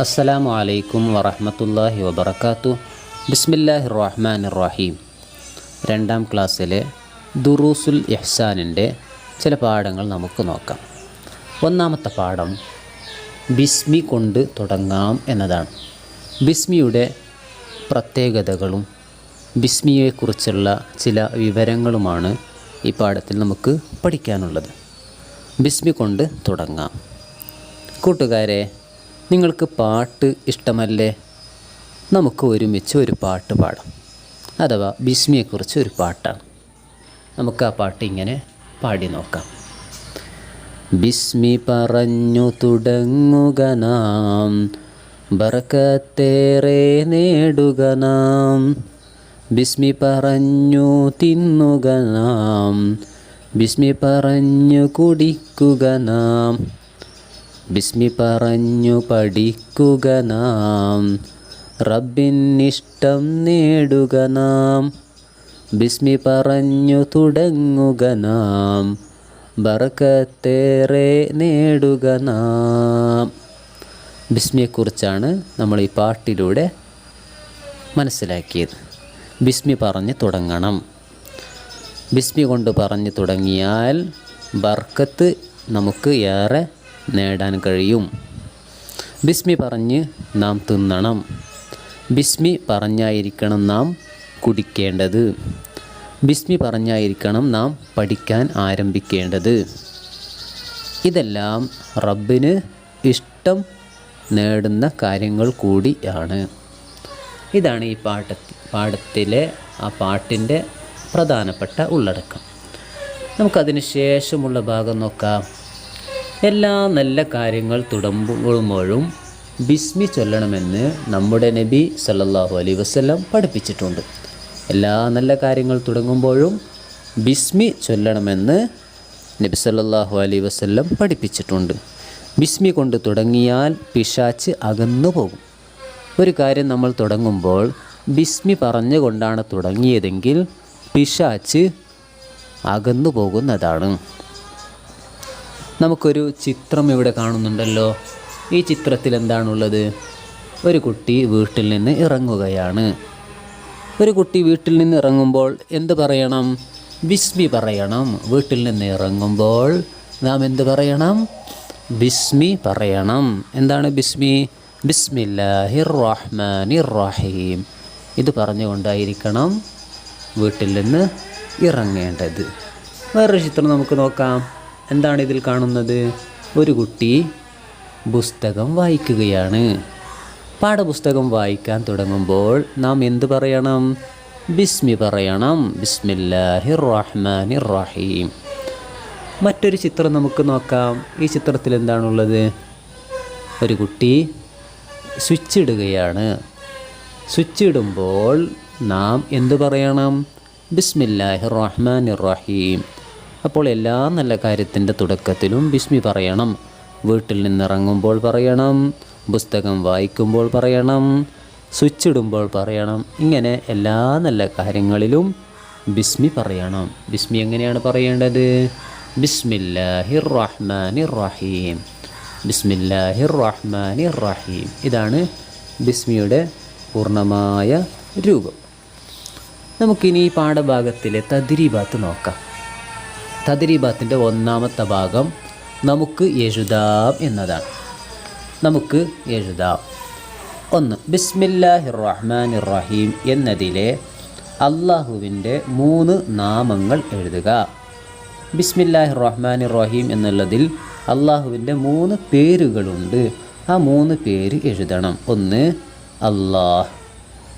അസ്സലാമു അലൈക്കും വറഹ്മത്തുള്ളാഹി വബർക്കാത്തു ബിസ്മില്ലാഹി റഹ്മാൻ റഹീം രണ്ടാം ക്ലാസ്സിലെ ദുറൂസുൽ ഇഹ്സാനിന്റെ ചില പാഠങ്ങൾ നമുക്ക് നോക്കാം. ഒന്നാമത്തെ പാഠം ബിസ്മി കൊണ്ട് തുടങ്ങാം എന്നതാണ്. ബിസ്മിയുടെ പ്രത്യേകതകളും ബിസ്മിയെക്കുറിച്ചുള്ള ചില വിവരങ്ങളുമാണ് ഈ പാഠത്തിൽ നമുക്ക് പഠിക്കാനുള്ളത്. ബിസ്മി കൊണ്ട് തുടങ്ങാം. കൂട്ടുകാരെ നിങ്ങൾക്ക് പാട്ട് ഇഷ്ടമല്ലേ? നമുക്ക് ഒരുമിച്ച് ഒരു പാട്ട് പാടാം. അഥവാ ബിസ്മിയെക്കുറിച്ച് ഒരു പാട്ടാണ്. നമുക്ക് ആ പാട്ട് ഇങ്ങനെ പാടി നോക്കാം. ബിസ്മി പറഞ്ഞു തുടങ്ങുക നാം. ബർക്കത്തേറെ നേടുക നാം. ബിസ്മി പറഞ്ഞു തിന്നുക നാം. ബിസ്മി പറഞ്ഞു കുടിക്കുക നാം. ബിസ്മി പറഞ്ഞു പഠിക്കുക നാം. റബ്ബിൻ റബ്ബിനിഷ്ടം നേടുക നാം. ബിസ്മി പറഞ്ഞു തുടങ്ങുക നാം. ബർക്കത്തേറെ നേടുക നാം. ബിസ്മിയെക്കുറിച്ചാണ് നമ്മൾ ഈ പാട്ടിലൂടെ മനസ്സിലാക്കിയത്. ബിസ്മി പറഞ്ഞ് തുടങ്ങണം. ബിസ്മി കൊണ്ട് പറഞ്ഞു തുടങ്ങിയാൽ ബർക്കത്ത് നമുക്ക് ഏറെ നേടാൻ കഴിയും. ബിസ്മി പറഞ്ഞ് നാം തിന്നണം. ബിസ്മി പറഞ്ഞായിരിക്കണം നാം കുടിക്കേണ്ടത്. ബിസ്മി പറഞ്ഞായിരിക്കണം നാം പഠിക്കാൻ ആരംഭിക്കേണ്ടത്. ഇതെല്ലാം റബ്ബിന് ഇഷ്ടം നേടുന്ന കാര്യങ്ങൾ കൂടിയാണ് ഇതാണ് ഈ പാഠ പാഠത്തിലെ ആ പാട്ടിന്റെ പ്രധാനപ്പെട്ട ഉള്ളടക്കം. നമുക്കതിന് ശേഷമുള്ള ഭാഗം നോക്കാം. എല്ലാ നല്ല കാര്യങ്ങൾ തുടങ്ങുമ്പോഴും ബിസ്മി ചൊല്ലണമെന്ന് നമ്മുടെ നബി സല്ലാഹു അലൈ വസല്ലം പഠിപ്പിച്ചിട്ടുണ്ട്. എല്ലാ നല്ല കാര്യങ്ങൾ തുടങ്ങുമ്പോഴും ബിസ്മി ചൊല്ലണമെന്ന് നബി സല്ലാഹു അലൈ വസല്ലം പഠിപ്പിച്ചിട്ടുണ്ട്. ബിസ്മി കൊണ്ട് തുടങ്ങിയാൽ പിശാച്ച് അകന്നു പോകും. ഒരു കാര്യം നമ്മൾ തുടങ്ങുമ്പോൾ ബിസ്മി പറഞ്ഞുകൊണ്ടാണ് തുടങ്ങിയതെങ്കിൽ പിശാച്ച് അകന്നു പോകുന്നതാണ്. നമുക്കൊരു ചിത്രം ഇവിടെ കാണുന്നുണ്ടല്ലോ. ഈ ചിത്രത്തിൽ എന്താണുള്ളത്? ഒരു കുട്ടി വീട്ടിൽ നിന്ന് ഇറങ്ങുകയാണ്. ഒരു കുട്ടി വീട്ടിൽ നിന്ന് ഇറങ്ങുമ്പോൾ എന്ത് പറയണം? ബിസ്മി പറയണം. വീട്ടിൽ നിന്ന് ഇറങ്ങുമ്പോൾ നാം എന്ത് പറയണം? ബിസ്മി പറയണം. എന്താണ് ബിസ്മി? ബിസ്മില്ലാഹിർ റഹ്മാനിർ റഹീം ഇത് പറഞ്ഞുകൊണ്ടായിരിക്കണം വീട്ടിൽ നിന്ന് ഇറങ്ങേണ്ടത്. വേറൊരു ചിത്രം നമുക്ക് നോക്കാം. എന്താണ് ഇതിൽ കാണുന്നത്? ഒരു കുട്ടി പുസ്തകം വായിക്കുകയാണ്. പാഠപുസ്തകം വായിക്കാൻ തുടങ്ങുമ്പോൾ നാം എന്ത് പറയണം? ബിസ്മി പറയണം. ബിസ്മില്ലാഹി റഹ്മാൻ റഹീം മറ്റൊരു ചിത്രം നമുക്ക് നോക്കാം. ഈ ചിത്രത്തിൽ എന്താണുള്ളത്? ഒരു കുട്ടി സ്വിച്ച് ഇടുകയാണ് സ്വിച്ച് ഇടുമ്പോൾ നാം എന്ത് പറയണം? ബിസ്മില്ലാഹി റഹ്മാൻ റഹീം അപ്പോൾ എല്ലാ നല്ല കാര്യത്തിന്റെ തുടക്കത്തിലും ബിസ്മി പറയണം. വീട്ടിൽ നിന്നിറങ്ങുമ്പോൾ പറയണം. പുസ്തകം വായിക്കുമ്പോൾ പറയണം. സ്വിച്ച് ഇടുമ്പോൾ പറയണം. ഇങ്ങനെ എല്ലാ നല്ല കാര്യങ്ങളിലും ബിസ്മി പറയണം. ബിസ്മി എങ്ങനെയാണ് പറയേണ്ടത്? ബിസ്മില്ലാഹിർ റഹ്മാനിർ റഹീം ബിസ്മില്ലാഹിർ റഹ്മാനിർ റഹീം ഇതാണ് ബിസ്മിയുടെ പൂർണമായ രൂപം. നമുക്കിനി ഈ പാഠഭാഗത്തിലെ തദ്രീബാത്ത് നോക്കാം. തദ്രീബാത്തിന്റെ ഒന്നാമത്തെ ഭാഗം നമുക്ക് എഴുതാം എന്നതാണ്. നമുക്ക് എഴുതാം. ഒന്ന് ബിസ്മില്ലാഹിർ റഹ്മാൻ റഹീം എന്നതിലെ അള്ളാഹുവിന്റെ മൂന്ന് നാമങ്ങൾ എഴുതുക. ബിസ്മില്ലാഹിർ റഹ്മാൻ റഹീം എന്നുള്ളതിൽ അള്ളാഹുവിന്റെ മൂന്ന് പേരുകളുണ്ട്. ആ മൂന്ന് പേര് എഴുതണം. ഒന്ന് അള്ളാഹ്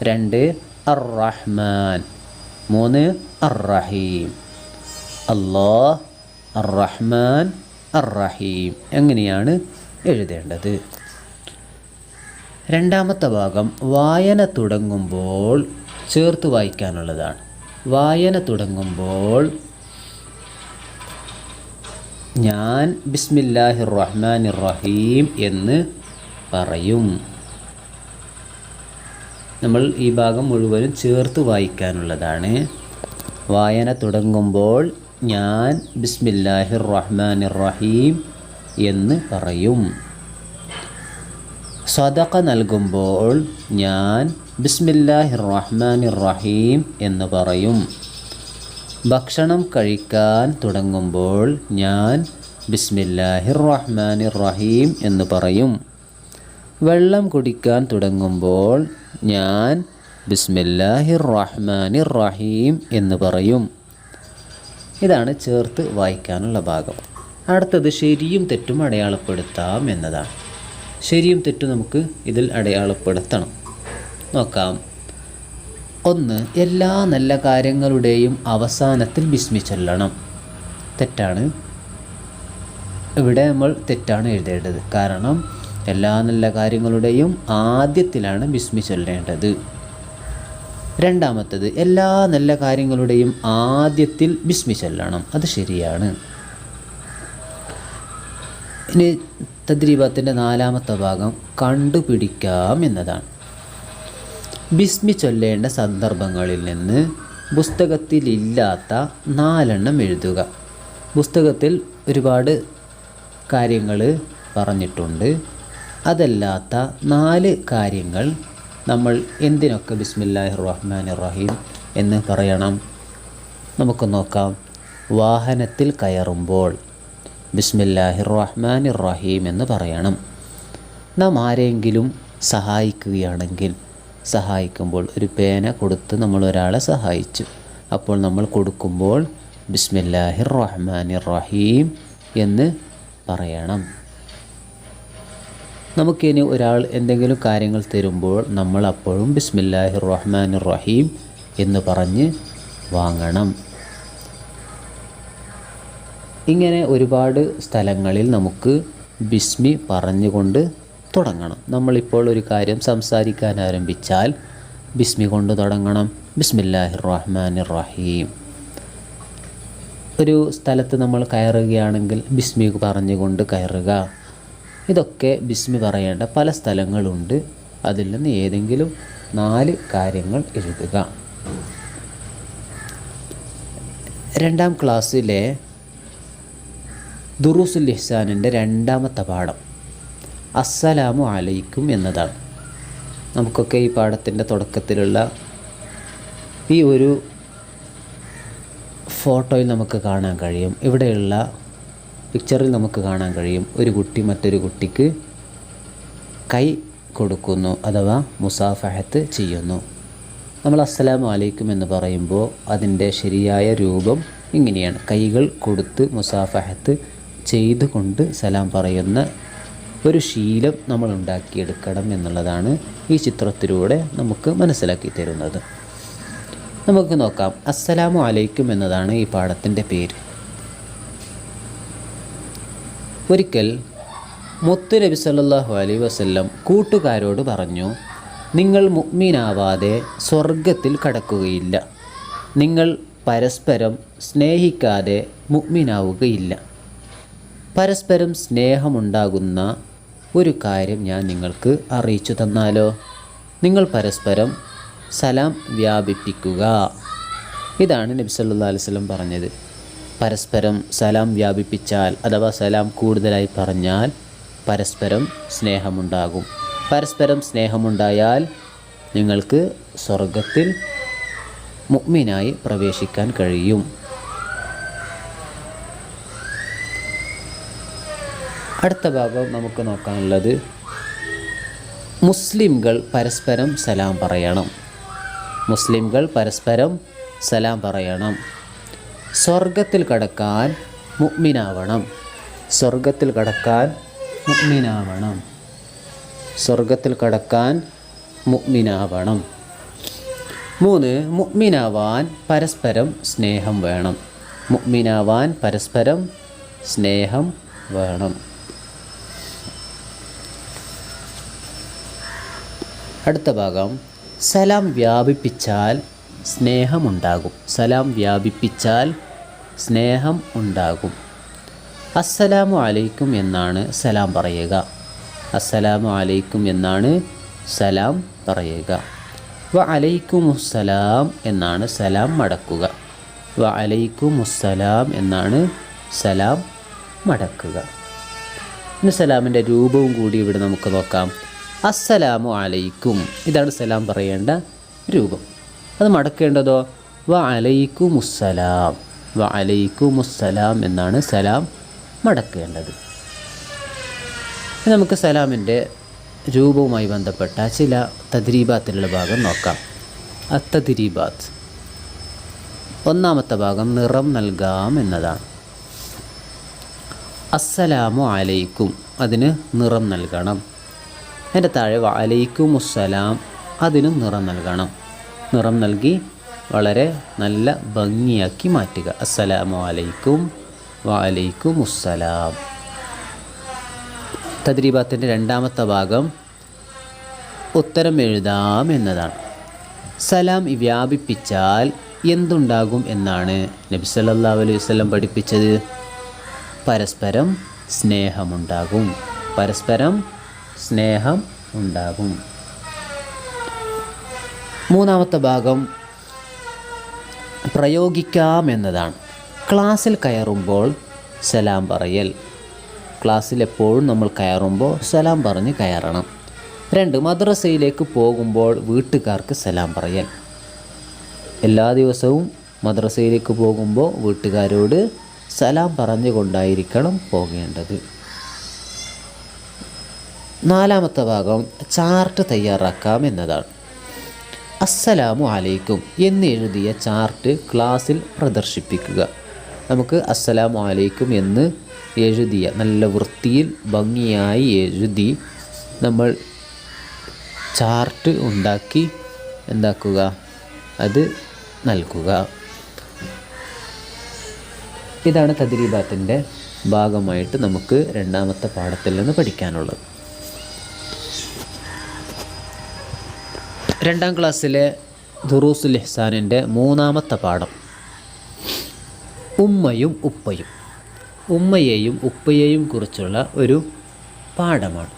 രണ്ട് അർ റഹ്മാൻ മൂന്ന് അർ റഹീം അള്ളാഹ് അർ റഹ്മാൻ അർ റഹീം എങ്ങനെയാണ് എഴുതേണ്ടത്? രണ്ടാമത്തെ ഭാഗം വായന തുടങ്ങുമ്പോൾ ചേർത്ത് വായിക്കാനുള്ളതാണ്. വായന തുടങ്ങുമ്പോൾ ഞാൻ ബിസ്മില്ലാഹി റഹ്മാൻ റഹീം എന്ന് പറയും. നമ്മൾ ഈ ഭാഗം മുഴുവനും ചേർത്ത് വായിക്കാനുള്ളതാണ്. വായന തുടങ്ങുമ്പോൾ ഞാൻ ബിസ്മില്ലാഹിർ റഹ്മാൻ റഹീം എന്ന് പറയും. സദക നൽകുമ്പോൾ ഞാൻ ബിസ്മില്ലാഹിർ റഹ്മാൻ റഹീം എന്ന് പറയും. ഭക്ഷണം കഴിക്കാൻ തുടങ്ങുമ്പോൾ ഞാൻ ബിസ്മില്ലാഹിർ റഹ്മാൻ റഹീം എന്ന് പറയും. വെള്ളം കുടിക്കാൻ തുടങ്ങുമ്പോൾ ഞാൻ ബിസ്മില്ലാഹിർ റഹ്മാൻ റഹീം എന്ന് പറയും. ഇതാണ് ചേർത്ത് വായിക്കാനുള്ള ഭാഗം. അടുത്തത് ശരിയും തെറ്റും അടയാളപ്പെടുത്താം എന്നതാണ്. ശരിയും തെറ്റും നമുക്ക് ഇതിൽ അടയാളപ്പെടുത്തണം. നോക്കാം. ഒന്ന് എല്ലാ നല്ല കാര്യങ്ങളുടെയും അവസാനത്തിൽ ബിസ്മി തെറ്റാണ്. ഇവിടെ നമ്മൾ തെറ്റാണ് എഴുതേണ്ടത്. കാരണം എല്ലാ നല്ല കാര്യങ്ങളുടെയും ആദ്യത്തിലാണ് ബിസ്മി ചൊല്ലേണ്ടത് രണ്ടാമത്തത് എല്ലാ നല്ല കാര്യങ്ങളുടെയും ആദ്യത്തിൽ ബിസ്മി ചൊല്ലണം. അത് ശരിയാണ്. ഇനി തദ്രീപത്തിന്റെ നാലാമത്തെ ഭാഗം കണ്ടുപിടിക്കാം എന്നതാണ്. ബിസ്മി ചൊല്ലേണ്ട സന്ദർഭങ്ങളിൽ നിന്ന് പുസ്തകത്തിലില്ലാത്ത നാലെണ്ണം എഴുതുക. പുസ്തകത്തിൽ ഒരുപാട് കാര്യങ്ങൾ പറഞ്ഞിട്ടുണ്ട്. അതല്ലാത്ത നാല് കാര്യങ്ങൾ നമ്മൾ എന്തിനൊക്കെ ബിസ്മില്ലാഹി റഹ്മാൻ റഹീം എന്ന് പറയണം? നമുക്ക് നോക്കാം. വാഹനത്തിൽ കയറുമ്പോൾ ബിസ്മില്ലാഹി റഹ്മാൻ റഹീം എന്ന് പറയണം. നാം ആരെങ്കിലും സഹായിക്കുകയാണെങ്കിൽ സഹായിക്കുമ്പോൾ ഒരു പേന കൊടുത്ത് നമ്മൾ ഒരാളെ സഹായിച്ചു. അപ്പോൾ നമ്മൾ കൊടുക്കുമ്പോൾ ബിസ്മില്ലാഹി റഹ്മാൻ റഹീം എന്ന് പറയണം. നമുക്കിനി ഒരാൾ എന്തെങ്കിലും കാര്യങ്ങൾ തരുമ്പോൾ നമ്മൾ അപ്പോഴും ബിസ്മില്ലാഹി റഹ്മാൻ റഹീം എന്ന് പറഞ്ഞ് വാങ്ങണം. ഇങ്ങനെ ഒരുപാട് സ്ഥലങ്ങളിൽ നമുക്ക് ബിസ്മി പറഞ്ഞുകൊണ്ട് തുടങ്ങണം. നമ്മളിപ്പോൾ ഒരു കാര്യം സംസാരിക്കാൻ ആരംഭിച്ചാൽ ബിസ്മി കൊണ്ട് തുടങ്ങണം. ബിസ്മില്ലാഹി റഹ്മാൻ റഹീം ഒരു സ്ഥലത്ത് നമ്മൾ കയറുകയാണെങ്കിൽ ബിസ്മി പറഞ്ഞുകൊണ്ട് കയറുക. ഇതൊക്കെ ബിസ്മി പറയേണ്ട പല സ്ഥലങ്ങളുണ്ട്. അതിൽ നിന്ന് ഏതെങ്കിലും നാല് കാര്യങ്ങൾ എഴുതുക. രണ്ടാം ക്ലാസ്സിലെ ദുറൂസുൽ ഇഹ്സാനിന്റെ രണ്ടാമത്തെ പാഠം. അസ്സലാമു അലൈക്കും എന്നതാണ്. നമുക്കൊക്കെ ഈ പാഠത്തിന്റെ തുടക്കത്തിലുള്ള ഈ ഒരു ഫോട്ടോയിൽ നമുക്ക് കാണാൻ കഴിയും. ഇവിടെയുള്ള പിക്ചറിൽ നമുക്ക് കാണാൻ കഴിയും. ഒരു കുട്ടി മറ്റൊരു കുട്ടിക്ക് കൈ കൊടുക്കുന്നു അഥവാ മുസാഫഹത്ത് ചെയ്യുന്നു. നമ്മൾ അസ്സലാമു അലൈക്കും എന്ന് പറയുമ്പോൾ അതിന്റെ ശരിയായ രൂപം ഇങ്ങനെയാണ്. കൈകൾ കൊടുത്ത് മുസാഫഹത്ത് ചെയ്തുകൊണ്ട് സലാം പറയുന്ന ഒരു ശീലം നമ്മൾ ഉണ്ടാക്കിയെടുക്കണം എന്നുള്ളതാണ് ഈ ചിത്രത്തിലൂടെ നമുക്ക് മനസ്സിലാക്കി തരുന്നത്. നമുക്ക് നോക്കാം. അസ്സലാമു അലൈക്കും എന്നതാണ് ഈ പാഠത്തിന്റെ പേര്. ഒരിക്കൽ മുത്തു നബി സല്ലാഹു അലൈ വസ്ല്ലം കൂട്ടുകാരോട് പറഞ്ഞു നിങ്ങൾ മുഗ്മീനാവാതെ സ്വർഗത്തിൽ കടക്കുകയില്ല. നിങ്ങൾ പരസ്പരം സ്നേഹിക്കാതെ മുഗ്മീനാവുകയില്ല പരസ്പരം സ്നേഹമുണ്ടാകുന്ന ഒരു കാര്യം ഞാൻ നിങ്ങൾക്ക് അറിയിച്ചു തന്നാലോ? നിങ്ങൾ പരസ്പരം സലാം വ്യാപിപ്പിക്കുക. ഇതാണ് നബി സല്ലല്ലാഹു അലൈഹി വസല്ലം പറഞ്ഞത്. പരസ്പരം സലാം വ്യാപിപ്പിച്ചാൽ അഥവാ സലാം കൂടുതലായി പറഞ്ഞാൽ പരസ്പരം സ്നേഹമുണ്ടാകും. പരസ്പരം സ്നേഹമുണ്ടായാൽ നിങ്ങൾക്ക് സ്വർഗത്തിൽ മുഗ്മിനായി പ്രവേശിക്കാൻ കഴിയും. അടുത്ത ഭാഗം നമുക്ക് നോക്കാനുള്ളത് മുസ്ലിംകൾ പരസ്പരം സലാം പറയണം. മുസ്ലിംകൾ പരസ്പരം സലാം പറയണം. സ്വർഗത്തിൽ കടക്കാൻ മുഗ്മിനാവണം. സ്വർഗത്തിൽ കടക്കാൻ മുഗ്മിനാവണം. സ്വർഗത്തിൽ കടക്കാൻ മുഗ്മിനാവണം. മൂന്ന് മുഗ്മിനാവാൻ പരസ്പരം സ്നേഹം വേണം. മുഗ്മിനാവാൻ പരസ്പരം സ്നേഹം വേണം. അടുത്ത ഭാഗം സലാം വ്യാപിപ്പിച്ചാൽ സ്നേഹമുണ്ടാകും. സലാം വ്യാപിപ്പിച്ചാൽ സ്നേഹം ഉണ്ടാകും. അസ്സലാമു അലൈക്കും എന്നാണ് സലാം പറയുക. അസ്സലാമു അലൈക്കും എന്നാണ് സലാം പറയുക. വ അലൈക്കും അലൈക്കുമുസ്സലാം എന്നാണ് സലാം മടക്കുക. വ അലൈക്കും അലൈക്കുമുസ്സലാം എന്നാണ് സലാം മടക്കുക. ഇന്ന് സലാമിന്റെ രൂപവും കൂടി ഇവിടെ നമുക്ക് നോക്കാം. അസ്സലാമു അലൈക്കും. ഇതാണ് സലാം പറയേണ്ട രൂപം. അത് മടക്കേണ്ടതോ? വ അലൈക്കു മുസ്സലാം വ അലൈക്കു മുസ്സലാം എന്നാണ് സലാം മടക്കേണ്ടത്. നമുക്ക് സലാമിന്റെ രൂപവുമായി ബന്ധപ്പെട്ട ചില തദ്രീബാത്തിലുള്ള ഭാഗം നോക്കാം. അത്തദ്രീബാത്ത്. ഒന്നാമത്തെ ഭാഗം നിറം നൽകാം എന്നതാണ്. അസ്സലാമു അലൈക്കും. അതിന് നിറം നൽകണം. അതിന്റെ താഴെ അലൈക്കും അസ്സലാം അതിനും നിറം നൽകണം. നിറം നൽകി വളരെ നല്ല ഭംഗിയാക്കി മാറ്റുക. അസ്സലാമു അലൈക്കും വലൈക്കും അസ്സലാം തദ്രീബാത്തിന്റെ രണ്ടാമത്തെ ഭാഗം ഉത്തരം എഴുതാം എന്നതാണ്. സലാം വ്യാപിപ്പിച്ചാൽ എന്തുണ്ടാകും എന്നാണ് നബി സല്ലല്ലാഹു അലൈഹി വസല്ലം പഠിപ്പിച്ചത്. പരസ്പരം സ്നേഹമുണ്ടാകും. പരസ്പരം സ്നേഹം ഉണ്ടാകും. മൂന്നാമത്തെ ഭാഗം പ്രയോഗിക്കാം എന്നതാണ്. ക്ലാസ്സിൽ കയറുമ്പോൾ സലാം പറയൽ. ക്ലാസ്സിൽ എപ്പോഴും നമ്മൾ കയറുമ്പോൾ സലാം പറഞ്ഞ് കയറണം. രണ്ട് മദ്രസയിലേക്ക് പോകുമ്പോൾ വീട്ടുകാർക്ക് സലാം പറയൽ. എല്ലാ ദിവസവും മദ്രസയിലേക്ക് പോകുമ്പോൾ വീട്ടുകാരോട് സലാം പറഞ്ഞുകൊണ്ടായിരിക്കണം പോകേണ്ടത്. നാലാമത്തെ ഭാഗം ചാർട്ട് തയ്യാറാക്കാം എന്നതാണ്. അസ്സലാമു അലൈക്കും എന്നെഴുതിയ ചാർട്ട് ക്ലാസ്സിൽ പ്രദർശിപ്പിക്കുക. നമുക്ക് അസ്സലാമു അലൈക്കും എന്ന് എഴുതിയ നല്ല വൃത്തിയിൽ ഭംഗിയായി എഴുതി നമ്മൾ ചാർട്ട് ഉണ്ടാക്കി എന്താക്കുക? അത് നൽകുക. ഇതാണ് തദ്രീബാത്തിന്റെ ഭാഗമായിട്ട് നമുക്ക് രണ്ടാമത്തെ പാഠത്തിൽ നിന്ന് പഠിക്കാനുള്ളത്. രണ്ടാം ക്ലാസ്സിലെ ദുറൂസുൽ ഇഹ്സാനിന്റെ മൂന്നാമത്തെ പാഠം. ഉമ്മയും ഉപ്പയും. ഉമ്മയെയും ഉപ്പയെയും കുറിച്ചുള്ള ഒരു പാഠമാണ്.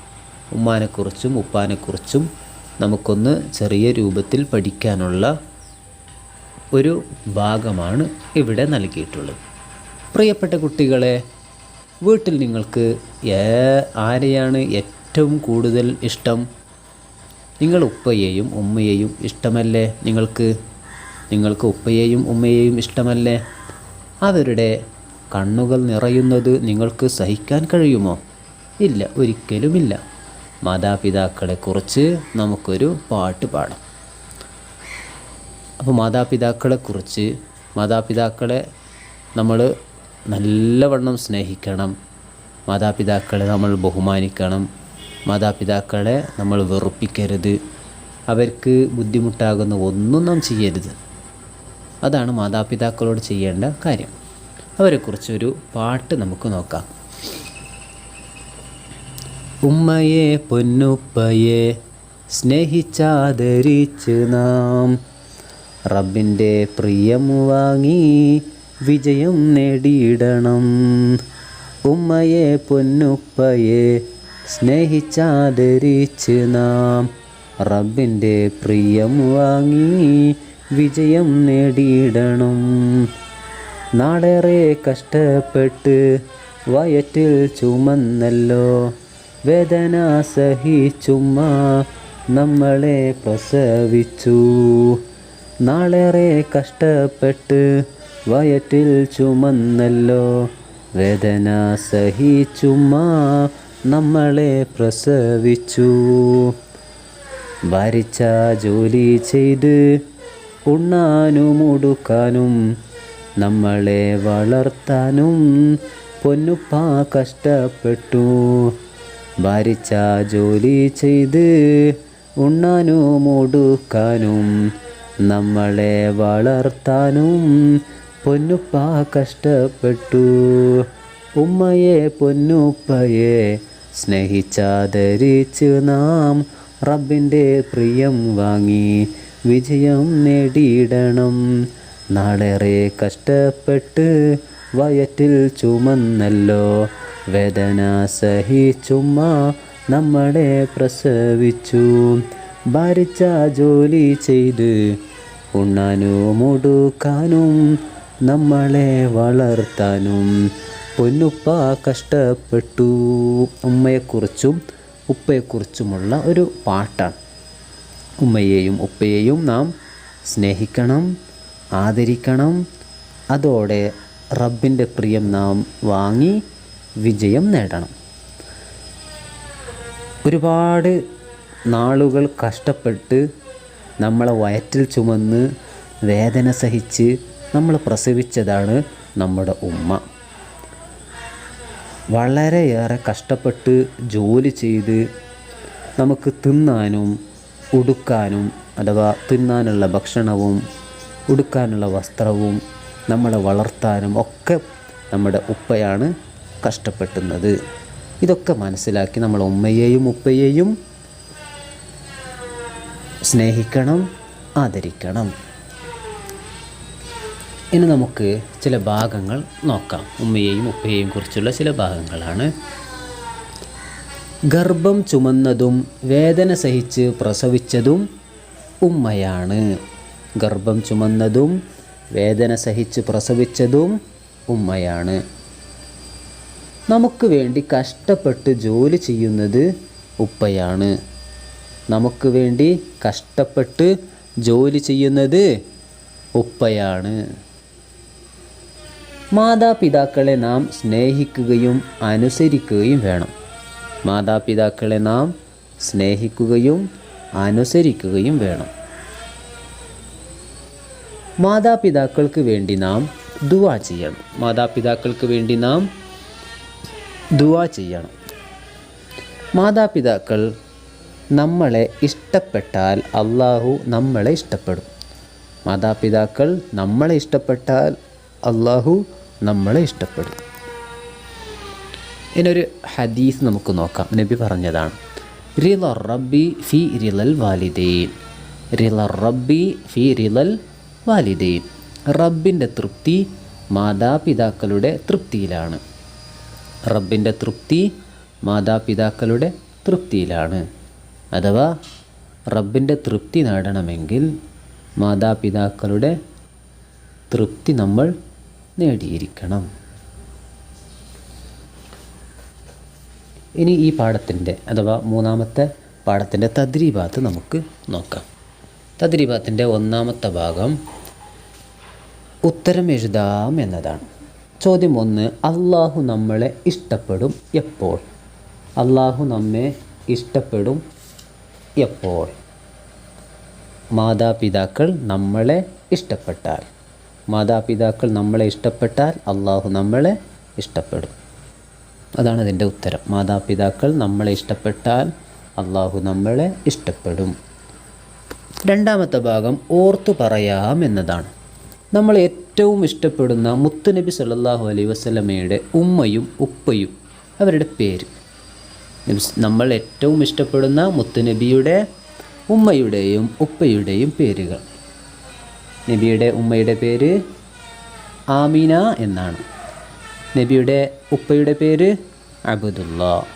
ഉമ്മാനെക്കുറിച്ചും ഉപ്പാനെക്കുറിച്ചും നമുക്കൊന്ന് ചെറിയ രൂപത്തിൽ പഠിക്കാനുള്ള ഒരു ഭാഗമാണ് ഇവിടെ നൽകിയിട്ടുള്ളത്. പ്രിയപ്പെട്ട കുട്ടികളെ വീട്ടിൽ നിങ്ങൾക്ക് ആരെയാണ് ഏറ്റവും കൂടുതൽ ഇഷ്ടം? നിങ്ങൾ ഉപ്പയെയും ഉമ്മയെയും ഇഷ്ടമല്ലേ? നിങ്ങൾക്ക് നിങ്ങൾക്ക് ഉപ്പയെയും ഉമ്മയെയും ഇഷ്ടമല്ലേ? അവരുടെ കണ്ണുകൾ നിറയുന്നത് നിങ്ങൾക്ക് സഹിക്കാൻ കഴിയുമോ? ഇല്ല ഒരിക്കലുമില്ല. മാതാപിതാക്കളെക്കുറിച്ച് നമുക്കൊരു പാട്ട് പാടാം. അപ്പോൾ മാതാപിതാക്കളെക്കുറിച്ച് മാതാപിതാക്കളെ നമ്മൾ നല്ലവണ്ണം സ്നേഹിക്കണം. മാതാപിതാക്കളെ നമ്മൾ ബഹുമാനിക്കണം. മാതാപിതാക്കളെ നമ്മൾ വെറുപ്പിക്കരുത്. അവർക്ക് ബുദ്ധിമുട്ടാകുന്ന ഒന്നും നാം ചെയ്യരുത്. അതാണ് മാതാപിതാക്കളോട് ചെയ്യേണ്ട കാര്യം. അവരെക്കുറിച്ചൊരു പാട്ട് നമുക്ക് നോക്കാം. ഉമ്മയെ പൊന്നുപ്പയെ സ്നേഹിച്ചാദരിച്ച് നാം റബ്ബിന്റെ പ്രിയം വാങ്ങി വിജയം നേടിയിടണം. ഉമ്മയെ പൊന്നുപ്പയെ സ്നേഹിച്ചാദരിച്ച് നാം റബ്ബിന്റെ പ്രിയം വാങ്ങി വിജയം നേടിയിടണം. നാടേറെ കഷ്ടപ്പെട്ട് വയറ്റിൽ ചുമന്നല്ലോ. വേദന സഹിച്ചുമ്മ നമ്മളെ പ്രസവിച്ചു. നാളേറെ കഷ്ടപ്പെട്ട് വയറ്റിൽ ചുമന്നല്ലോ. വേദന സഹിച്ചുമ്മ നമ്മളെ പ്രസവിച്ചു. ഭരിച്ച ജോലി ചെയ്ത് ഉണ്ണാനും ഉടുക്കാനും നമ്മളെ വളർത്താനും പൊന്നുപ്പ കഷ്ടപ്പെട്ടു. ഭരിച്ച ജോലി ചെയ്ത് ഉണ്ണാനും ഉടുക്കാനും നമ്മളെ വളർത്താനും പൊന്നുപ്പ കഷ്ടപ്പെട്ടു. ഉമ്മയെ പൊന്നുപ്പയെ സ്നേഹിച്ചാദരിച്ച് നാം റബ്ബിന്റെ പ്രിയം വാങ്ങി വിജയം നേടിയിടണം. നാളേറെ കഷ്ടപ്പെട്ട് വയറ്റിൽ ചുമന്നല്ലോ. വേദന സഹിച്ചുമ്മ നമ്മളെ പ്രസവിച്ചു. ഭാരിച്ച ജോലി ചെയ്ത് ഉണ്ണാനും ഉടുക്കാനും നമ്മളെ വളർത്താനും പൊന്നുപ്പ കഷ്ടപ്പെട്ടു. ഉമ്മയെക്കുറിച്ചും ഉപ്പയെക്കുറിച്ചുമുള്ള ഒരു പാട്ടാണ്. ഉമ്മയെയും ഉപ്പയെയും നാം സ്നേഹിക്കണം ആദരിക്കണം. അതോടെ റബ്ബിന്റെ പ്രിയം നാം വാങ്ങി വിജയം നേടണം. ഒരുപാട് നാളുകൾ കഷ്ടപ്പെട്ട് നമ്മളെ വയറ്റിൽ ചുമന്ന് വേദന സഹിച്ച് നമ്മൾ പ്രസവിച്ചതാണ് നമ്മുടെ ഉമ്മ. വളരെയേറെ കഷ്ടപ്പെട്ട് ജോലി ചെയ്ത് നമുക്ക് തിന്നാനും ഉടുക്കാനും അഥവാ തിന്നാനുള്ള ഭക്ഷണവും ഉടുക്കാനുള്ള വസ്ത്രവും നമ്മളെ വളർത്താനും ഒക്കെ നമ്മുടെ ഉപ്പയാണ് കഷ്ടപ്പെട്ടുന്നത് ഇതൊക്കെ മനസ്സിലാക്കി നമ്മൾ ഉമ്മയെയും ഉപ്പയെയും സ്നേഹിക്കണം ആദരിക്കണം. ഇനി നമുക്ക് ചില ഭാഗങ്ങൾ നോക്കാം. ഉമ്മയെയും ഉപ്പയെയും കുറിച്ചുള്ള ചില ഭാഗങ്ങളാണ്. ഗർഭം ചുമന്നതും വേദന സഹിച്ച് പ്രസവിച്ചതും ഉമ്മയാണ്. ഗർഭം ചുമന്നതും വേദന സഹിച്ച് പ്രസവിച്ചതും ഉമ്മയാണ്. നമുക്ക് വേണ്ടി കഷ്ടപ്പെട്ട് ജോലി ചെയ്യുന്നത് ഉപ്പയാണ്. നമുക്ക് വേണ്ടി കഷ്ടപ്പെട്ട് ജോലി ചെയ്യുന്നത് ഉപ്പയാണ്. മാതാപിതാക്കളെ നാം സ്നേഹിക്കുകയും അനുസരിക്കുകയും വേണം. മാതാപിതാക്കളെ നാം സ്നേഹിക്കുകയും അനുസരിക്കുകയും വേണം. മാതാപിതാക്കൾക്ക് വേണ്ടി നാം ദുവാ ചെയ്യണം. മാതാപിതാക്കൾക്ക് വേണ്ടി നാം ദുവാ ചെയ്യണം. മാതാപിതാക്കൾ നമ്മളെ ഇഷ്ടപ്പെട്ടാൽ അള്ളാഹു നമ്മളെ ഇഷ്ടപ്പെടും. മാതാപിതാക്കൾ നമ്മളെ ഇഷ്ടപ്പെട്ടാൽ അള്ളാഹു നമ്മളെ ഇഷ്ടപ്പെടും. ഇതിനൊരു ഹദീസ് നമുക്ക് നോക്കാം. നബി പറഞ്ഞതാണ് റബ്ബി ഫി റിലൽ വാലിദീൻ. റില റബ്ബി ഫി റിലൽ വാലിദീൻ. റബ്ബിന്റെ തൃപ്തി മാതാപിതാക്കളുടെ തൃപ്തിയിലാണ്. റബ്ബിന്റെ തൃപ്തി മാതാപിതാക്കളുടെ തൃപ്തിയിലാണ്. അഥവാ റബ്ബിന്റെ തൃപ്തി നേടണമെങ്കിൽ മാതാപിതാക്കളുടെ തൃപ്തി നമ്മൾ നേടിയിരിക്കണം. ഇനി ഈ പാഠത്തിന്റെ അഥവാ മൂന്നാമത്തെ പാഠത്തിന്റെ തദ്രീഭാത്ത് നമുക്ക് നോക്കാം. തദ്രീഭാത്തിന്റെ ഒന്നാമത്തെ ഭാഗം ഉത്തരം എഴുതാം എന്നതാണ്. ചോദ്യം ഒന്ന് അള്ളാഹു നമ്മളെ ഇഷ്ടപ്പെടും എപ്പോൾ? അള്ളാഹു നമ്മെ ഇഷ്ടപ്പെടും എപ്പോൾ? മാതാപിതാക്കൾ നമ്മളെ ഇഷ്ടപ്പെട്ടാൽ. മാതാപിതാക്കൾ നമ്മളെ ഇഷ്ടപ്പെട്ടാൽ അള്ളാഹു നമ്മളെ ഇഷ്ടപ്പെടും. അതാണ് അതിന്റെ ഉത്തരം. മാതാപിതാക്കൾ നമ്മളെ ഇഷ്ടപ്പെട്ടാൽ അള്ളാഹു നമ്മളെ ഇഷ്ടപ്പെടും. രണ്ടാമത്തെ ഭാഗം ഓർത്തു പറയാം എന്നതാണ്. നമ്മൾ ഏറ്റവും ഇഷ്ടപ്പെടുന്ന മുത്തുനബി സല്ലാഹു അലൈ വസ്ലമയുടെ ഉമ്മയും ഉപ്പയും അവരുടെ പേര്. നമ്മൾ ഏറ്റവും ഇഷ്ടപ്പെടുന്ന മുത്തുനബിയുടെ ഉമ്മയുടെയും ഉപ്പയുടെയും പേരുകൾ. നബിയുടെ ഉമ്മയുടെ പേര് ആമീന എന്നാണ്. നബിയുടെ ഉപ്പയുടെ പേര് അബുദുല്ല.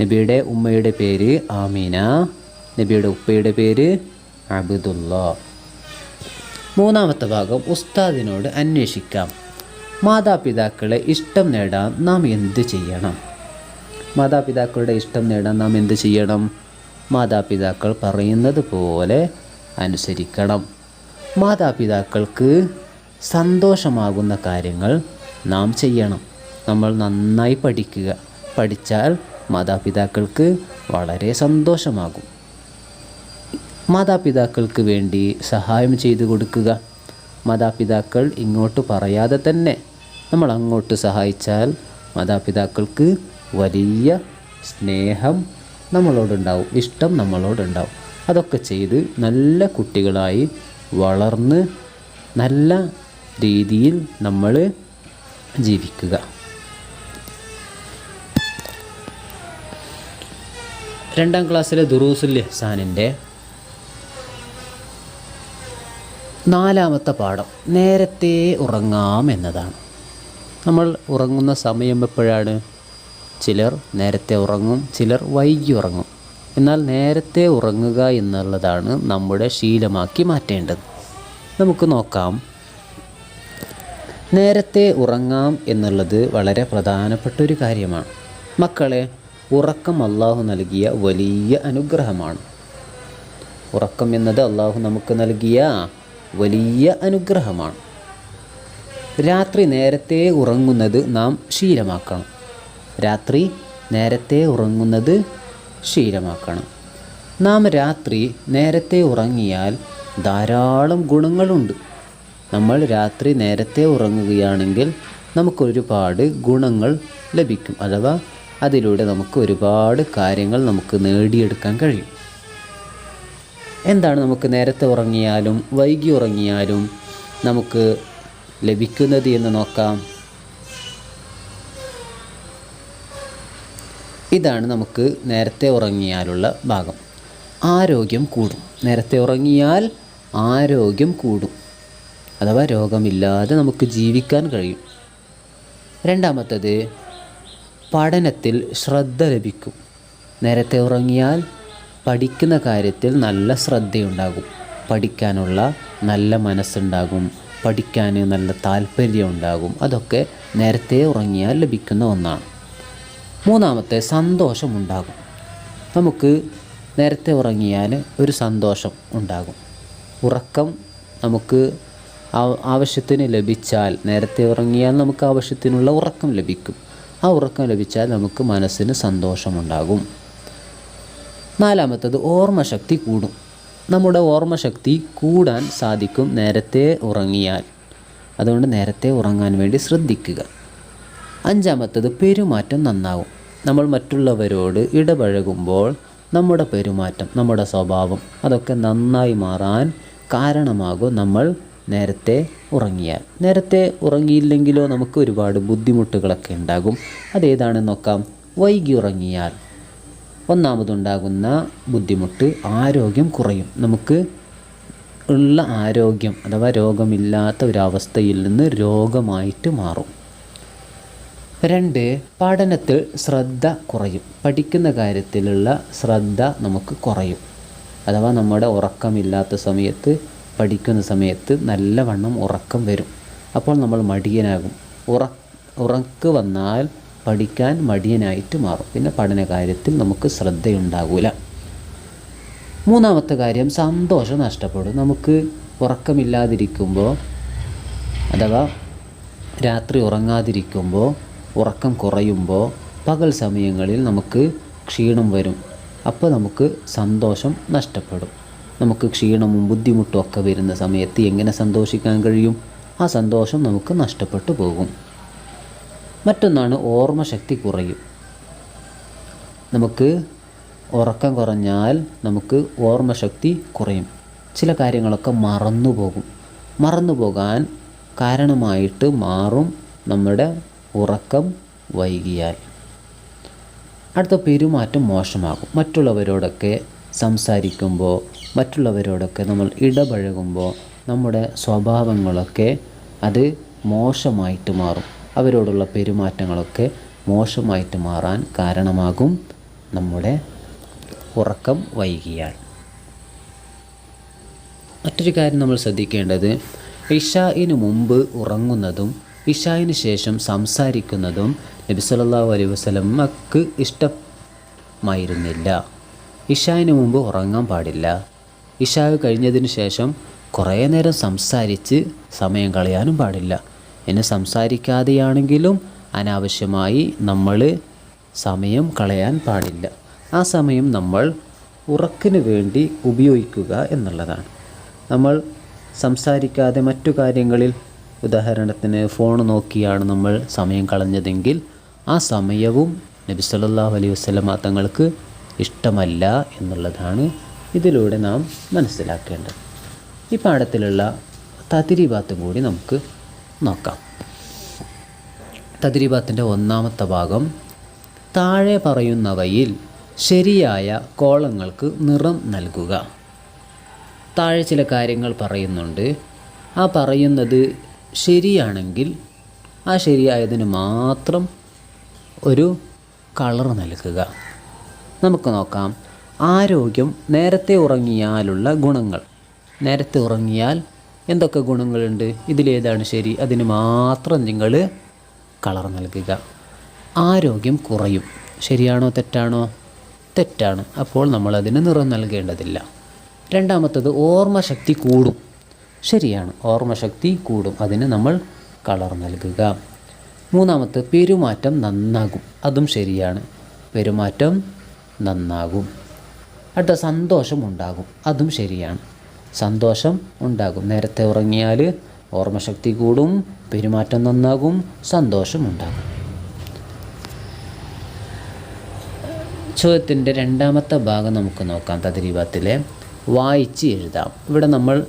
നബിയുടെ ഉമ്മയുടെ പേര് ആമീന. നബിയുടെ ഉപ്പയുടെ പേര് അബുദുല്ല. മൂന്നാമത്തെ ഭാഗം ഉസ്താദിനോട് അന്വേഷിക്കാം. മാതാപിതാക്കളെ ഇഷ്ടം നേടാൻ നാം എന്ത് ചെയ്യണം? മാതാപിതാക്കളുടെ ഇഷ്ടം നേടാൻ നാം എന്ത് ചെയ്യണം? മാതാപിതാക്കൾ പറയുന്നത് പോലെ അനുസരിക്കണം. മാതാപിതാക്കൾക്ക് സന്തോഷമാകുന്ന കാര്യങ്ങൾ നാം ചെയ്യണം. നമ്മൾ നന്നായി പഠിക്കുക. പഠിച്ചാൽ മാതാപിതാക്കൾക്ക് വളരെ സന്തോഷമാകും. മാതാപിതാക്കൾക്ക് വേണ്ടി സഹായം ചെയ്തു കൊടുക്കുക. മാതാപിതാക്കൾ ഇങ്ങോട്ട് പറയാതെ തന്നെ നമ്മൾ അങ്ങോട്ട് സഹായിച്ചാൽ മാതാപിതാക്കൾക്ക് വലിയ സ്നേഹം നമ്മളോടുണ്ടാവും. ഇഷ്ടം നമ്മളോടുണ്ടാവും. അതൊക്കെ ചെയ്ത് നല്ല കുട്ടികളായി വളർന്ന് നല്ല രീതിയിൽ നമ്മൾ ജീവിക്കുക. രണ്ടാം ക്ലാസ്സിലെ ദുറൂസുൽ ഇഹ്സാനിന്റെ നാലാമത്തെ പാഠം നേരത്തെ ഉറങ്ങാം എന്നതാണ്. നമ്മൾ ഉറങ്ങുന്ന സമയം എപ്പോഴാണ്? ചിലർ നേരത്തെ ഉറങ്ങും ചിലർ വൈകി ഉറങ്ങും. എന്നാൽ നേരത്തെ ഉറങ്ങുക എന്നുള്ളതാണ് നമ്മുടെ ശീലമാക്കി മാറ്റേണ്ടത്. നമുക്ക് നോക്കാം. നേരത്തെ ഉറങ്ങാം എന്നുള്ളത് വളരെ പ്രധാനപ്പെട്ട ഒരു കാര്യമാണ്. മക്കളെ ഉറക്കം അള്ളാഹു നൽകിയ വലിയ അനുഗ്രഹമാണ്. ഉറക്കം എന്നത് അള്ളാഹു നമുക്ക് നൽകിയ വലിയ അനുഗ്രഹമാണ്. രാത്രി നേരത്തെ ഉറങ്ങുന്നത് നാം ശീലമാക്കണം. രാത്രി നേരത്തെ ഉറങ്ങുന്നത് ശീലമാക്കണം നാം രാത്രി നേരത്തെ ഉറങ്ങിയാൽ ധാരാളം ഗുണങ്ങളുണ്ട്. നമ്മൾ രാത്രി നേരത്തെ ഉറങ്ങുകയാണെങ്കിൽ നമുക്കൊരുപാട് ഗുണങ്ങൾ ലഭിക്കും. അഥവാ അതിലൂടെ നമുക്ക് ഒരുപാട് കാര്യങ്ങൾ നമുക്ക് നേടിയെടുക്കാൻ കഴിയും. എന്താണ് നമുക്ക് നേരത്തെ ഉറങ്ങിയാലും വൈകി ഉറങ്ങിയാലും നമുക്ക് ലഭിക്കുന്നത് എന്ന് നോക്കാം. ഇതാണ് നമുക്ക് നേരത്തെ ഉറങ്ങിയാലുള്ള ഭാഗം. ആരോഗ്യം കൂടും. നേരത്തെ ഉറങ്ങിയാൽ ആരോഗ്യം കൂടും. അഥവാ രോഗമില്ലാതെ നമുക്ക് ജീവിക്കാൻ കഴിയും. രണ്ടാമത്തത് പഠനത്തിൽ ശ്രദ്ധ ലഭിക്കും. നേരത്തെ ഉറങ്ങിയാൽ പഠിക്കുന്ന കാര്യത്തിൽ നല്ല ശ്രദ്ധയുണ്ടാകും. പഠിക്കാനുള്ള നല്ല മനസ്സുണ്ടാകും. പഠിക്കാൻ നല്ല താല്പര്യം ഉണ്ടാകും അതൊക്കെ നേരത്തെ ഉറങ്ങിയാൽ ലഭിക്കുന്ന ഒന്നാണ്. മൂന്നാമത്തെ സന്തോഷമുണ്ടാകും. നമുക്ക് നേരത്തെ ഉറങ്ങിയാൽ ഒരു സന്തോഷം ഉണ്ടാകും. ഉറക്കം നമുക്ക് ആവശ്യത്തിന് ലഭിച്ചാൽ നേരത്തെ ഉറങ്ങിയാൽ നമുക്ക് ആവശ്യത്തിനുള്ള ഉറക്കം ലഭിക്കും. ആ ഉറക്കം ലഭിച്ചാൽ നമുക്ക് മനസ്സിന് സന്തോഷമുണ്ടാകും. നാലാമത്തത് ഓർമ്മശക്തി കൂടും. നമ്മുടെ ഓർമ്മശക്തി കൂടാൻ സാധിക്കും നേരത്തെ ഉറങ്ങിയാൽ. അതുകൊണ്ട് നേരത്തെ ഉറങ്ങാൻ വേണ്ടി ശ്രദ്ധിക്കുക. അഞ്ചാമത്തത് പെരുമാറ്റം നന്നാവും. നമ്മൾ മറ്റുള്ളവരോട് ഇടപഴകുമ്പോൾ നമ്മുടെ പെരുമാറ്റം നമ്മുടെ സ്വഭാവം അതൊക്കെ നന്നായി മാറാൻ കാരണമാകും നമ്മൾ നേരത്തെ ഉറങ്ങിയാൽ. നേരത്തെ ഉറങ്ങിയില്ലെങ്കിലോ നമുക്ക് ഒരുപാട് ബുദ്ധിമുട്ടുകളൊക്കെ ഉണ്ടാകും. അതേതാണെന്ന് നോക്കാം വൈകി ഉറങ്ങിയാൽ ഒന്നാമതുണ്ടാകുന്ന ബുദ്ധിമുട്ട് ആരോഗ്യം കുറയും. നമുക്ക് ഉള്ള ആരോഗ്യം അഥവാ രോഗമില്ലാത്ത ഒരവസ്ഥയിൽ നിന്ന് രോഗമായിട്ട് മാറും. രണ്ട് പഠനത്തിൽ ശ്രദ്ധ കുറയും. പഠിക്കുന്ന കാര്യത്തിലുള്ള ശ്രദ്ധ നമുക്ക് കുറയും. അഥവാ നമ്മുടെ ഉറക്കമില്ലാത്ത സമയത്ത് പഠിക്കുന്ന സമയത്ത് നല്ലവണ്ണം ഉറക്കം വരും. അപ്പോൾ നമ്മൾ മടിയനാകും. ഉറ ഉറക്ക് വന്നാൽ പഠിക്കാൻ മടിയനായിട്ട് മാറും. പിന്നെ പഠന കാര്യത്തിൽ നമുക്ക് ശ്രദ്ധയുണ്ടാകില്ല മൂന്നാമത്തെ കാര്യം സന്തോഷം നഷ്ടപ്പെടും. നമുക്ക് ഉറക്കമില്ലാതിരിക്കുമ്പോൾ അഥവാ രാത്രി ഉറങ്ങാതിരിക്കുമ്പോൾ ഉറക്കം കുറയുമ്പോൾ പകൽ സമയങ്ങളിൽ നമുക്ക് ക്ഷീണം വരും. അപ്പോൾ നമുക്ക് സന്തോഷം നഷ്ടപ്പെടും. നമുക്ക് ക്ഷീണവും ബുദ്ധിമുട്ടും ഒക്കെ വരുന്ന സമയത്ത് എങ്ങനെ സന്തോഷിക്കാൻ കഴിയും? ആ സന്തോഷം നമുക്ക് നഷ്ടപ്പെട്ടു പോകും. മറ്റൊന്നാണ് ഓർമ്മശക്തി കുറയും. നമുക്ക് ഉറക്കം കുറഞ്ഞാൽ നമുക്ക് ഓർമ്മശക്തി കുറയും. ചില കാര്യങ്ങളൊക്കെ മറന്നു പോകും മറന്നു പോകാൻ കാരണമായിട്ട് മാറും നമ്മുടെ ഉറക്കം വൈകിയാൽ. അടുത്ത പെരുമാറ്റം മോശമാകും. മറ്റുള്ളവരോടൊക്കെ സംസാരിക്കുമ്പോൾ മറ്റുള്ളവരോടൊക്കെ നമ്മൾ ഇടപഴകുമ്പോൾ നമ്മുടെ സ്വഭാവങ്ങളൊക്കെ അത് മോശമായിട്ട് മാറും. അവരോടുള്ള പെരുമാറ്റങ്ങളൊക്കെ മോശമായിട്ട് മാറാൻ കാരണമാകും നമ്മുടെ ഉറക്കം വൈകിയാൽ. മറ്റൊരു കാര്യം നമ്മൾ ശ്രദ്ധിക്കേണ്ടത് ഇഷായിന് മുമ്പ് ഉറങ്ങുന്നതും ഇഷായിന് ശേഷം സംസാരിക്കുന്നതും നബി സല്ലല്ലാഹു അലൈഹി വസല്ലമക്ക് ഇഷ്ടമായിരുന്നില്ല. ഇഷായിന് മുമ്പ് ഉറങ്ങാൻ പാടില്ല. ഇഷാവ് കഴിഞ്ഞതിന് ശേഷം കുറേ നേരം സംസാരിച്ച് സമയം കളയാനും പാടില്ല. എന്നെ സംസാരിക്കാതെയാണെങ്കിലും അനാവശ്യമായി നമ്മൾ സമയം കളയാൻ പാടില്ല. ആ സമയം നമ്മൾ ഉറക്കിന് വേണ്ടി ഉപയോഗിക്കുക എന്നുള്ളതാണ്. നമ്മൾ സംസാരിക്കാതെ മറ്റു കാര്യങ്ങളിൽ ഉദാഹരണത്തിന് ഫോൺ നോക്കിയാണ് നമ്മൾ സമയം കളഞ്ഞതെങ്കിൽ ആ സമയവും നബി സല്ലല്ലാഹു അലൈഹി വസല്ലമ തങ്ങൾക്ക് ഇഷ്ടമല്ല എന്നുള്ളതാണ് ഇതിലൂടെ നാം മനസ്സിലാക്കേണ്ടത്. ഈ പാഠത്തിലുള്ള തതിരിബാത്തും കൂടി നമുക്ക് നോക്കാം. തതിരിബാത്തിന്റെ ഒന്നാമത്തെ ഭാഗം താഴെ പറയുന്നവയിൽ ശരിയായ കോളങ്ങൾക്ക് നിറം നൽകുക. താഴെ ചില കാര്യങ്ങൾ പറയുന്നുണ്ട്. ആ പറയുന്നത് ശരിയാണെങ്കിൽ ആ ശരിയായതിന് മാത്രം ഒരു കളർ നൽകുക. നമുക്ക് നോക്കാം. ആരോഗ്യം നേരത്തെ ഉറങ്ങിയാലുള്ള ഗുണങ്ങൾ. നേരത്തെ ഉറങ്ങിയാൽ എന്തൊക്കെ ഗുണങ്ങളുണ്ട്? ഇതിലേതാണ് ശരി. അതിന് മാത്രം നിങ്ങൾ കളർ നൽകുക. ആരോഗ്യം കുറയും. ശരിയാണോ തെറ്റാണോ? തെറ്റാണ്. അപ്പോൾ നമ്മളതിന് നിറം നൽകേണ്ടതില്ല. രണ്ടാമത്തത് ഓർമ്മശക്തി കൂടും. ശരിയാണ്. ഓർമ്മശക്തി കൂടും. അതിന് നമ്മൾ കളർ നൽകുക. മൂന്നാമത്തെ പെരുമാറ്റം നന്നാകും. അതും ശരിയാണ്. പെരുമാറ്റം നന്നാകും. അടുത്ത സന്തോഷം ഉണ്ടാകും. അതും ശരിയാണ്. സന്തോഷം ഉണ്ടാകും. നേരത്തെ ഉറങ്ങിയാൽ ഓർമ്മശക്തി കൂടും പെരുമാറ്റം നന്നാകും സന്തോഷം ഉണ്ടാകും. ചോദ്യത്തിന്റെ രണ്ടാമത്തെ ഭാഗം നമുക്ക് നോക്കാം. തദ്രീപത്തിലെ വായിച്ച് എഴുതാം. ഇവിടെ നമ്മൾ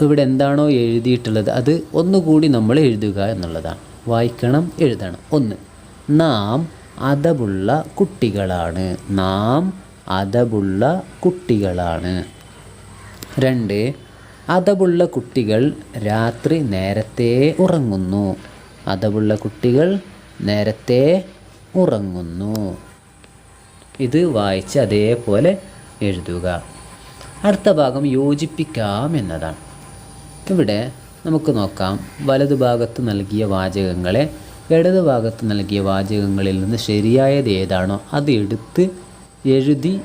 ഇവിടെ എന്താണോ എഴുതിയിട്ടുള്ളത് അത് ഒന്നുകൂടി നമ്മൾ എഴുതുക എന്നുള്ളതാണ്. വായിക്കണം എഴുതണം. ഒന്ന് നാം അതബുള്ള കുട്ടികളാണ്. നാം അതബുള്ള കുട്ടികളാണ്. രണ്ട് അതബുള്ള കുട്ടികൾ രാത്രി നേരത്തെ ഉറങ്ങുന്നു. അതബുള്ള കുട്ടികൾ നേരത്തെ ഉറങ്ങുന്നു. ഇത് വായിച്ച് അതേപോലെ എഴുതുക. അടുത്ത ഭാഗം യോജിപ്പിക്കാം എന്നതാണ്. ഇവിടെ നമുക്ക് നോക്കാം. വലതുഭാഗത്ത് നൽകിയ വാചകങ്ങളെ ഇടതു ഭാഗത്ത് നൽകിയ വാചകങ്ങളിൽ നിന്ന് ശരിയായത് ഏതാണോ അത് എടുത്ത് എഴുതി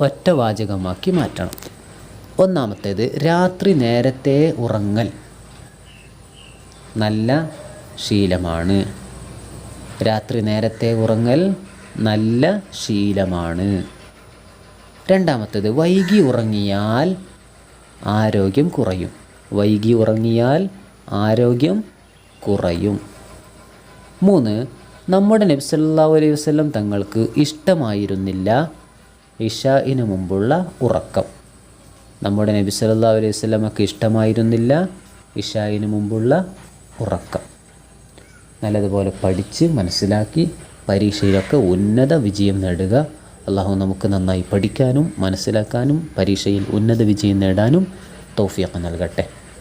ഒറ്റ വാചകമാക്കി മാറ്റണം. ഒന്നാമത്തേത് രാത്രി നേരത്തെ ഉറങ്ങൽ നല്ല ശീലമാണ്. രാത്രി നേരത്തെ ഉറങ്ങൽ നല്ല ശീലമാണ്. രണ്ടാമത്തേത് വൈകി ഉറങ്ങിയാൽ ആരോഗ്യം കുറയും. വൈകി ഉറങ്ങിയാൽ ആരോഗ്യം കുറയും. മൂന്ന് നമ്മുടെ നബ്സല്ലാ അലൈഹി വസല്ലം തങ്ങൾക്ക് ഇഷ്ടമായിരുന്നില്ല ഇഷായിന് മുമ്പുള്ള ഉറക്കം. നമ്മുടെ നബി സല്ലാ അലൈഹി വസല്ലമക്ക് ഇഷ്ടമായിരുന്നില്ല ഇഷായിന് മുമ്പുള്ള ഉറക്കം. നല്ലതുപോലെ പഠിച്ച് മനസ്സിലാക്കി പരീക്ഷയിലൊക്കെ ഉന്നത വിജയം നേടുക. അള്ളാഹു നമുക്ക് നന്നായി പഠിക്കാനും മനസ്സിലാക്കാനും പരീക്ഷയിൽ ഉന്നത വിജയം നേടാനും തോഫിയൊക്കെ നൽകട്ടെ.